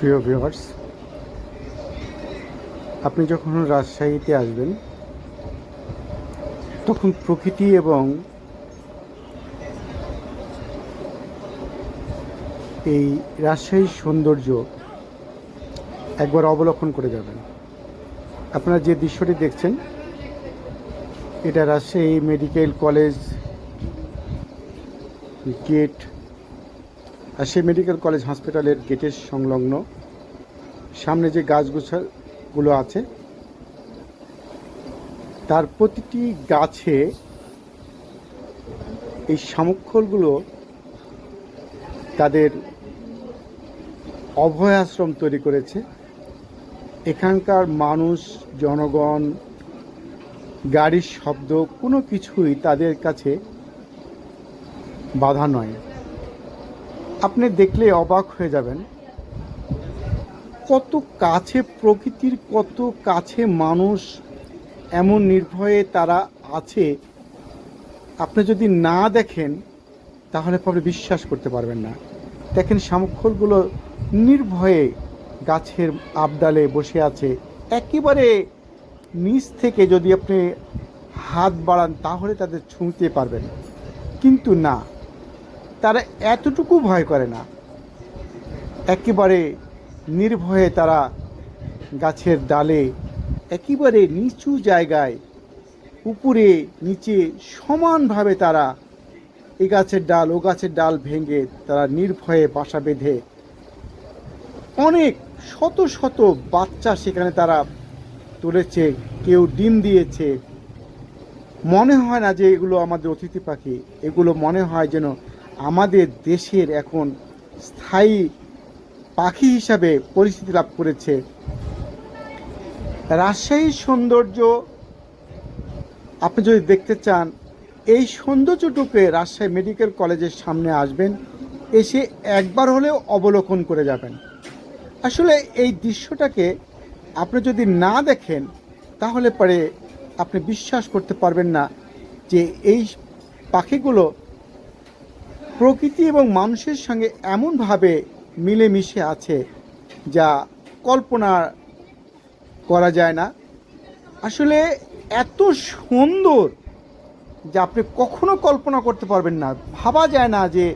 প্রিয় ভিউয়ার্স আপনি যখন রাজশাহীতে আসবেন, তখন প্রকৃতি এবং এই রাজশাহীর সৌন্দর্য একবার অবলোকন করে যাবেন। আপনারা যে দৃশ্যটি দেখছেন, এটা Rajshahi medical college gate Rajshahi medical college হসপিটালের গেটের সংলগ্ন সামনে যে গাছগুছাগুলো আছে, তার প্রতিটি গাছে এই শামুক্ষলগুলো তাদের অভয় আশ্রম তৈরি করেছে। এখানকার মানুষ, জনগণ, গাড়ির শব্দ, কোনো কিছুই তাদের কাছে বাধা নয়। আপনি দেখলে অবাক হয়ে যাবেন। কত কাছে প্রকৃতির, কত কাছে মানুষ এমন নির্ভয়ে তারা আছে। আপনি যদি না দেখেন, তাহলে পরে বিশ্বাস করতে পারবেন না। দেখেন শামুক্ষলগুলো নির্ভয়ে গাছের আবডালে বসে আছে। একেবারে নিচ থেকে যদি আপনি হাত বাড়ান, তাহলে তাদের ছুঁতে পারবেন। কিন্তু না তারা এতটুকু ভয় করে না। একেবারে নির্ভয়ে তারা গাছের ডালে একেবারে নিচু জায়গায় উপরে, নিচে সমানভাবে তারা এ গাছের ডাল, ও গাছের ডাল ভেঙে তারা নির্ভয়ে বাসা বেঁধে অনেক শত শত বাচ্চা সেখানে তারা তুলেছে, কেউ ডিম দিয়েছে। মনে হয় না যে এগুলো আমাদের অতিথি পাখি, এগুলো মনে হয় যেন আমাদের দেশের এখন স্থায়ী পাখি হিসাবে পরিচিতি লাভ করেছে। রাজশাহীর সৌন্দর্য, আপনি যদি দেখতে চান, এই সৌন্দর্যটুকে রাজশাহী মেডিকেল কলেজের সামনে আসবেন, এসে একবার হলেও অবলোকন করে যাবেন। আসলে এই দৃশ্যটাকে আপনি যদি না দেখেন, তাহলে পরে আপনি বিশ্বাস করতে পারবেন না যে এই পাখিগুলো প্রকৃতি এবং মানুষের সঙ্গে এমনভাবে মিলেমিশে আছে যা কল্পনা করা যায় না। আসলে এত সুন্দর যে আপনি কখনো কল্পনা করতে পারবেন না। ভাবা যায় না যে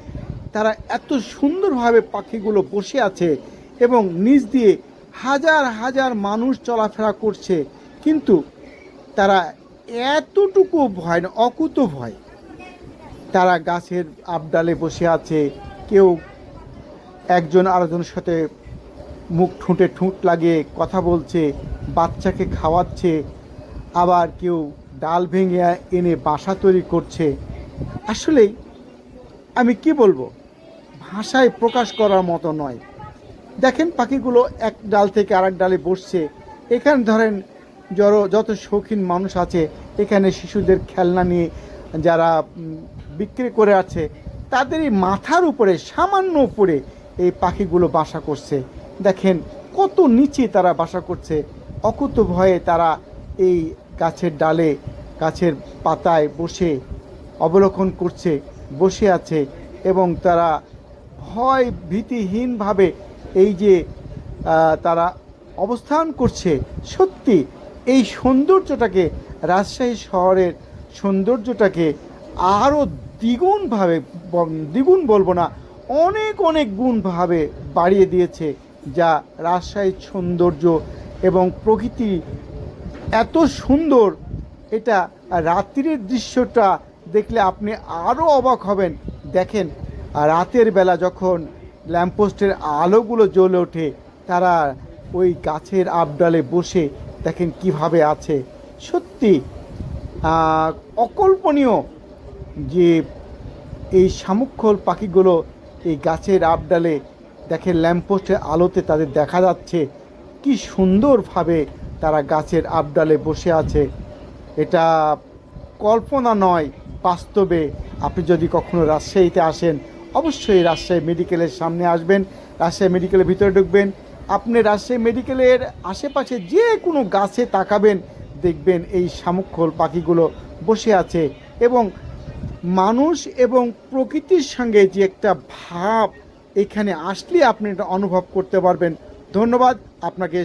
তারা এত সুন্দরভাবে পাখিগুলো বসে আছে এবং নিচ দিয়ে হাজার হাজার মানুষ চলাফেরা করছে। কিন্তু তারা এতটুকু ভয় না অকুত ভয় তারা গাছের আবডালে বসে আছে। কেউ একজন আরেকজনের সাথে মুখ ঠুঁটে ঠুঁট লাগিয়ে কথা বলছে, বাচ্চাকে খাওয়াচ্ছে, আবার কেউ ডাল ভেঙে এনে বাসা তৈরি করছে। আসলেই আমি কি বলব? ভাষায় প্রকাশ করার মতো নয়। দেখেন পাখিগুলো এক ডাল থেকে আরেক ডালে বসছে। এখানে ধরেন জড়ো যত শৌখিন মানুষ আছে, এখানে শিশুদের খেলনা নিয়ে যারা বিক্রি করে আছে তাদের এই মাথার উপরে, সামান্য উপরে এই পাখিগুলো বাসা করছে। দেখেন কত নিচে তারা বাসা করছে। অকুত ভয়ে তারা এই গাছের ডালে, গাছের পাতায় বসে অবলোকন করছে, বসে আছে এবং তারা ভয় ভীতিহীনভাবে এই যে তারা অবস্থান করছে। সত্যি, এই সৌন্দর্যটাকে, রাজশাহী শহরের সৌন্দর্যটাকে আরও দ্বিগুণভাবে দ্বিগুণ বলব না, অনেক অনেক গুণভাবে বাড়িয়ে দিয়েছে যা রাজশাহীর সৌন্দর্য এবং প্রকৃতি। এত সুন্দর এটা রাত্রির দৃশ্যটা দেখলে আপনি আরও অবাক হবেন। দেখেন, রাতের বেলা যখন ল্যাম্পপোস্টের আলোগুলো জ্বলে ওঠে, তারা ওই গাছের আবডালে বসে দেখেন কীভাবে আছে। সত্যি অকল্পনীয় যে এই শামুক্ষল পাখিগুলো এই গাছের আবডালে দেখেন ল্যাম্পপোস্টের আলোতে তাদের দেখা যাচ্ছে। কি সুন্দরভাবে তারা গাছের আবডালে বসে আছে। এটা কল্পনা নয়, বাস্তবে। আপনি যদি কখনো রাজশাহীতে আসেন, অবশ্যই রাজশাহী মেডিকেলের সামনে আসবেন। রাজশাহী মেডিকেলের ভিতরে ঢুকবেন। আপনি রাজশাহী মেডিকেলের আশেপাশে যে কোনো গাছে তাকাবেন, দেখবেন এই শামুক্ষল পাখিগুলো বসে আছে এবং মানুষ এবং প্রকৃতির সঙ্গে যে একটা ভাব এখানে আসলে আপনি এটা অনুভব করতে পারবেন। ধন্যবাদ, আপনাকে